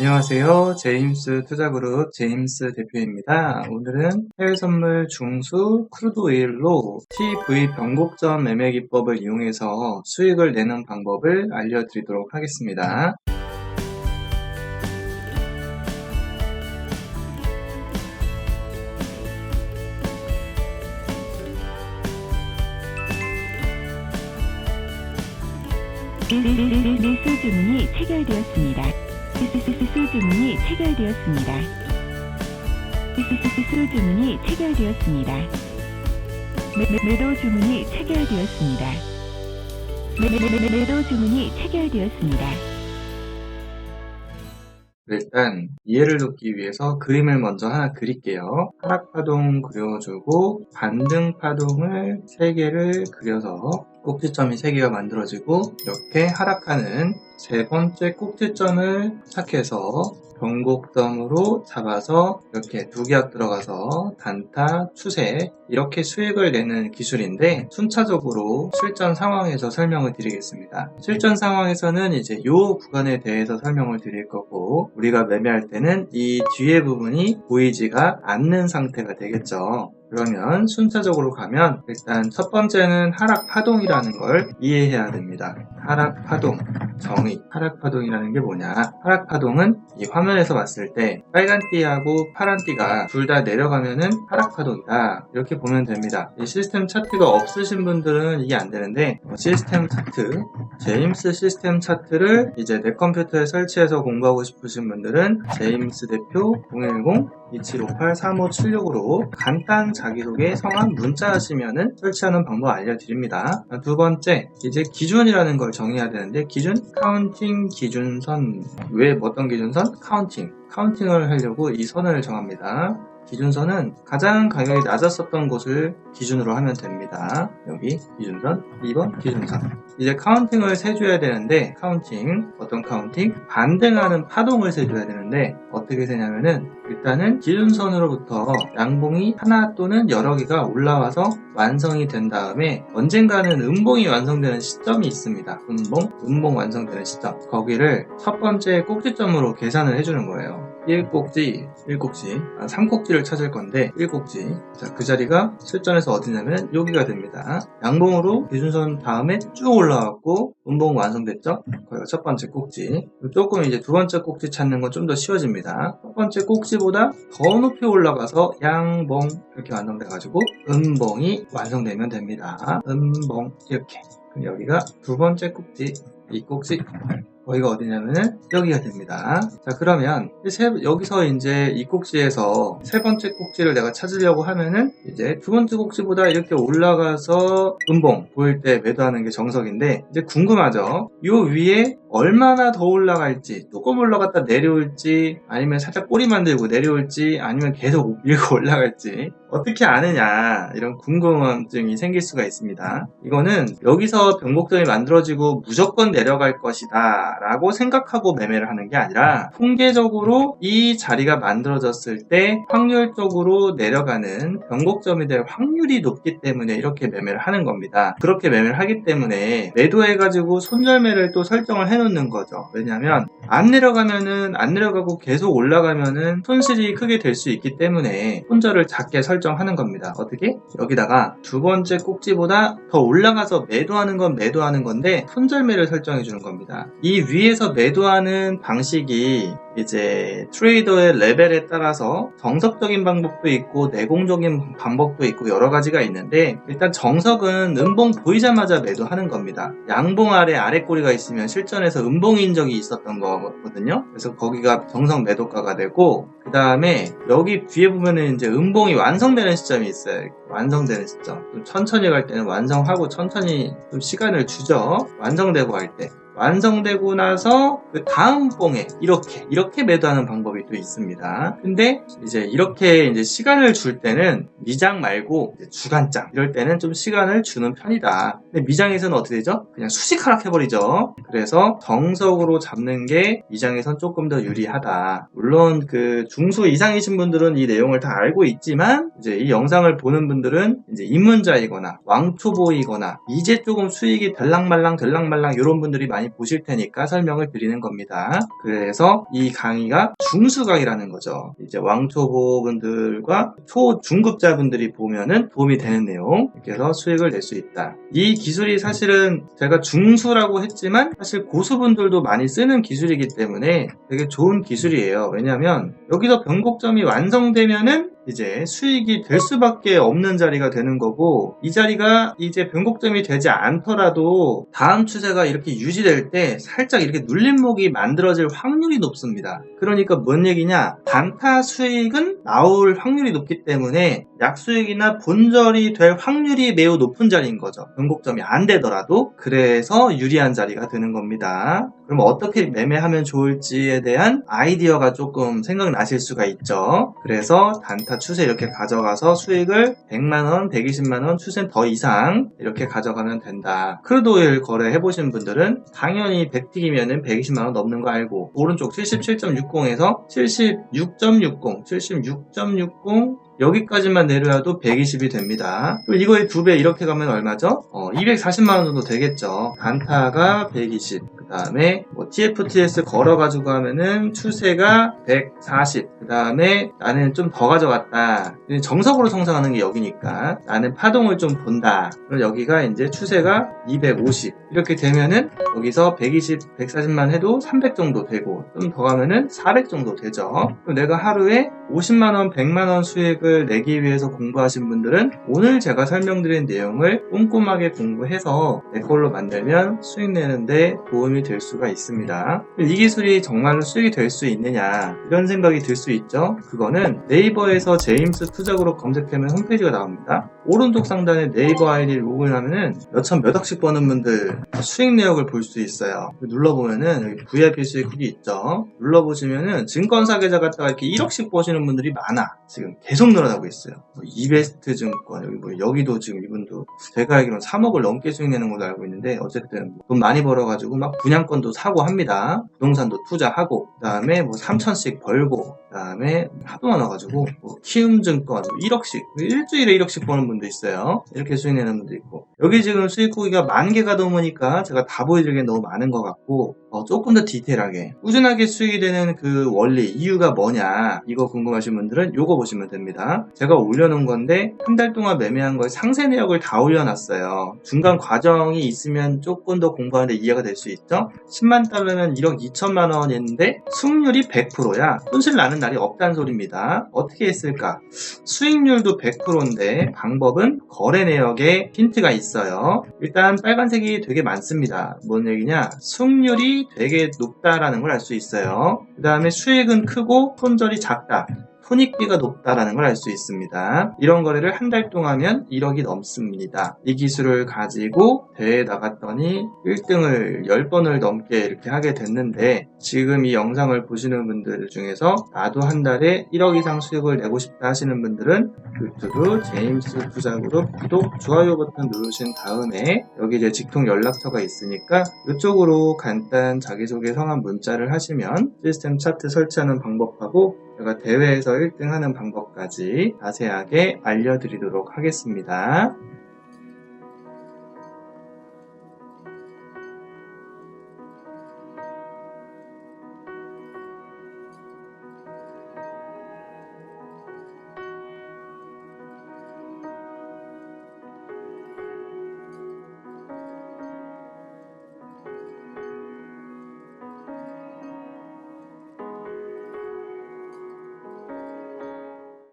안녕하세요. 제임스 투자그룹 제임스 대표입니다. 오늘은 해외 선물 중수 크루드 오일로 TV 변곡점 매매 기법을 이용해서 수익을 내는 방법을 알려드리도록 하겠습니다. 매수 주문이 체결되었습니다. 수수 주문이 체결되었습니다. 수수 주문이 체결되었습니다. 매도 주문이 체결되었습니다. 매도 주문이 체결되었습니다. 일단 이해를 돕기 위해서 그림을 먼저 하나 그릴게요. 하락파동 그려주고 반등파동을 3개를 그려서 꼭지점이 3개가 만들어지고 이렇게 하락하는 세 번째 꼭지점을 착해서 변곡점으로 잡아서 이렇게 두 개가 들어가서 단타, 추세 이렇게 수익을 내는 기술인데 순차적으로 실전 상황에서 설명을 드리겠습니다. 실전 상황에서는 이제 이 구간에 대해서 설명을 드릴 거고 우리가 매매할 때는 이 뒤에 부분이 보이지가 않는 상태가 되겠죠. 그러면 순차적으로 가면 일단 첫 번째는 하락 파동이라는 걸 이해해야 됩니다. 하락 파동 정의 하락 파동이라는 게 뭐냐 하락 파동은 이 화면에서 봤을 때 빨간 띠하고 파란 띠가 둘 다 내려가면은 하락 파동이다 이렇게 보면 됩니다. 이 시스템 차트가 없으신 분들은 이게 안 되는데 어, 시스템 차트 제임스 시스템 차트를 이제 내 컴퓨터에 설치해서 공부하고 싶으신 분들은 제임스 대표 010-2758-3576으로 간단 자기소개 성함 문자 하시면은 설치하는 방법 알려드립니다. 두 번째, 이제 기준이라는 걸 정의해야 되는데 기준 카운팅 기준선 왜 어떤 기준선? 카운팅 카운팅을 하려고 이 선을 정합니다. 기준선은 가장 가격이 낮았었던 곳을 기준으로 하면 됩니다. 여기 기준선, 2번 기준선. 이제 카운팅을 세줘야 되는데 카운팅 어떤 카운팅? 반등하는 파동을 세줘야 되는데 어떻게 세냐면은 일단은 기준선으로부터 양봉이 하나 또는 여러 개가 올라와서 완성이 된 다음에 언젠가는 음봉이 완성되는 시점이 있습니다. 음봉, 음봉 완성되는 시점. 거기를 첫 번째 꼭지점으로 계산을 해주는 거예요. 1꼭지, 1꼭지, 아, 3꼭지를 찾을 건데 1꼭지. 자, 그 자리가 실전에서 어디냐면 여기가 됩니다. 양봉으로 기준선 다음에 쭉 올라왔고 음봉 완성됐죠? 거기가 첫 번째 꼭지. 조금 이제 두 번째 꼭지 찾는 건 좀 더 쉬워집니다. 첫 번째 꼭지보다 더 높이 올라가서 양봉 이렇게 완성돼 가지고 음봉이 완성되면 됩니다. 음봉 이렇게. 여기가 두 번째 꼭지, 이 꼭지 거기가 어디냐면은 여기가 됩니다. 자 그러면 세- 여기서 이제 이 꼭지에서 세 번째 꼭지를 내가 찾으려고 하면은 이제 두 번째 꼭지보다 이렇게 올라가서 음봉 보일 때 매도하는 게 정석인데 이제 궁금하죠? 요 위에 얼마나 더 올라갈지 조금 올라갔다 내려올지 아니면 살짝 꼬리 만들고 내려올지 아니면 계속 밀고 올라갈지 어떻게 아느냐 이런 궁금증이 생길 수가 있습니다. 이거는 여기서 변곡점이 만들어지고 무조건 내려갈 것이다 라고 생각하고 매매를 하는 게 아니라 통계적으로 이 자리가 만들어졌을 때 확률적으로 내려가는 변곡점이 될 확률이 높기 때문에 이렇게 매매를 하는 겁니다. 그렇게 매매를 하기 때문에 매도해가지고 손절매를 또 설정을 해놓는 거죠. 왜냐하면 안 내려가면은 안 내려가고 계속 올라가면은 손실이 크게 될 수 있기 때문에 손절을 작게 설정하는 겁니다. 어떻게? 여기다가 두 번째 꼭지보다 더 올라가서 매도하는 건 매도하는 건데 손절매를 설정해 주는 겁니다. 이 위에서 매도하는 방식이 이제 트레이더의 레벨에 따라서 정석적인 방법도 있고 내공적인 방법도 있고 여러 가지가 있는데 일단 정석은 음봉 보이자마자 매도하는 겁니다. 양봉 아래 아래 꼬리가 있으면 실전에서 음봉인 적이 있었던 거거든요. 그래서 거기가 정석 매도가가 되고 그 다음에 여기 뒤에 보면은 이제 음봉이 완성되는 시점이 있어요. 완성되는 시점. 좀 천천히 갈 때는 완성하고 천천히 좀 시간을 주죠. 완성되고 할 때. 완성되고 나서 그 다음 봉에 이렇게 이렇게 매도하는 방법이 또 있습니다. 근데 이제 이렇게 이제 시간을 줄 때는 미장 말고 주간장 이럴 때는 좀 시간을 주는 편이다. 근데 미장에서는 어떻게 되죠? 그냥 수직 하락해버리죠. 그래서 정석으로 잡는 게 미장에선 조금 더 유리하다. 물론 그 중수 이상이신 분들은 이 내용을 다 알고 있지만 이제 이 영상을 보는 분들은 이제 입문자이거나 왕초보이거나 이제 조금 수익이 들랑말랑 들랑말랑 이런 분들이 많이 보실 테니까 설명을 드리는 겁니다. 그래서 이 강의가 중수강이라는 거죠. 이제 왕초보분들과 초중급자분들이 보면은 도움이 되는 내용. 해서 수익을 낼 수 있다. 이 기술이 사실은 제가 중수라고 했지만 사실 고수분들도 많이 쓰는 기술이기 때문에 되게 좋은 기술이에요. 왜냐하면 여기서 변곡점이 완성되면은 이제 수익이 될 수밖에 없는 자리가 되는 거고 이 자리가 이제 변곡점이 되지 않더라도 다음 추세가 이렇게 유지될 때 살짝 이렇게 눌림목이 만들어질 확률이 높습니다. 그러니까 뭔 얘기냐 단타 수익은 나올 확률이 높기 때문에 약수익이나 본절이 될 확률이 매우 높은 자리인 거죠. 변곡점이 안 되더라도 그래서 유리한 자리가 되는 겁니다. 그럼 어떻게 매매하면 좋을지에 대한 아이디어가 조금 생각나실 수가 있죠. 그래서 단타 추세 이렇게 가져가서 수익을 100만원, 120만원, 추세는 더 이상 이렇게 가져가면 된다. 크루도일 거래 해보신 분들은 당연히 100틱이면 120만원 넘는 거 알고 오른쪽 77.60에서 76.60, 76.60 여기까지만 내려와도 120이 됩니다. 이거의 두 배 이렇게 가면 얼마죠? 어, 240만원 정도 되겠죠. 단타가 120. 그 다음에 뭐 TFTS 걸어가지고 하면은 추세가 140. 그 다음에 나는 좀 더 가져갔다. 정석으로 성장하는 게 여기니까 나는 파동을 좀 본다. 그럼 여기가 이제 추세가 250. 이렇게 되면은 여기서 120, 140만 해도 300 정도 되고 좀 더 가면은 400 정도 되죠. 그럼 내가 하루에 50만원, 100만원 수익을 내기 위해서 공부하신 분들은 오늘 제가 설명드린 내용을 꼼꼼하게 공부해서 내 걸로 만들면 수익 내는데 도움이 될 수가 있습니다. 이 기술이 정말로 수익이 될 수 있느냐 이런 생각이 들 수 있죠. 그거는 네이버에서 제임스 투자그룹 검색하면 홈페이지가 나옵니다. 오른쪽 상단에 네이버 아이디 로그인하면은 몇천 몇 억씩 버는 분들 수익 내역을 볼 수 있어요. 눌러보면은 여기 VIP 수익이 있죠. 눌러보시면은 증권사 계좌 갖다가 이렇게 1억씩 버시는 분들이 많아. 지금 계속 늘어나고 있어요. 뭐 이베스트 증권 여기 뭐 여기도 지금 이분도 제가 알기로는 3억을 넘게 수익 내는 걸로 알고 있는데 어쨌든 돈 많이 벌어가지고 막 분 양권도 사고 합니다. 부동산도 투자하고 그 다음에 뭐 3천씩 벌고 그다음에 하도 많아가지고 뭐 키움증권 뭐 1억씩 일주일에 1억씩 버는 분도 있어요. 이렇게 수익 내는 분도 있고 여기 지금 수익 구기가 만 개가 넘으니까 제가 다 보여드리기 너무 많은 것 같고 어, 조금 더 디테일하게 꾸준하게 수익이 되는 그 원리 이유가 뭐냐 이거 궁금하신 분들은 요거 보시면 됩니다. 제가 올려놓은 건데 한 달 동안 매매한 거에 상세 내역을 다 올려놨어요. 중간 과정이 있으면 조금 더 공부하는데 이해가 될 수 있죠. 10만 달러면 1억 2천만 원이었는데 수익률이 100%야. 손실 나는 날이 없다는 소리입니다. 어떻게 했을까? 수익률도 100%인데 방법은 거래 내역에 힌트가 있어요. 일단 빨간색이 되게 많습니다. 뭔 얘기냐? 수익률이 되게 높다라는 걸 알 수 있어요. 그 다음에 수익은 크고 손절이 작다. 손익비가 높다라는 걸 알 수 있습니다. 이런 거래를 한 달 동안 하면 1억이 넘습니다. 이 기술을 가지고 대회에 나갔더니 1등을 10번을 넘게 이렇게 하게 됐는데 지금 이 영상을 보시는 분들 중에서 나도 한 달에 1억 이상 수익을 내고 싶다 하시는 분들은 유튜브 제임스 투자그룹 구독, 좋아요 버튼 누르신 다음에 여기 이제 직통 연락처가 있으니까 이쪽으로 간단 자기소개 성함 문자를 하시면 시스템 차트 설치하는 방법하고 제가 대회에서 1등 하는 방법까지 자세하게 알려드리도록 하겠습니다.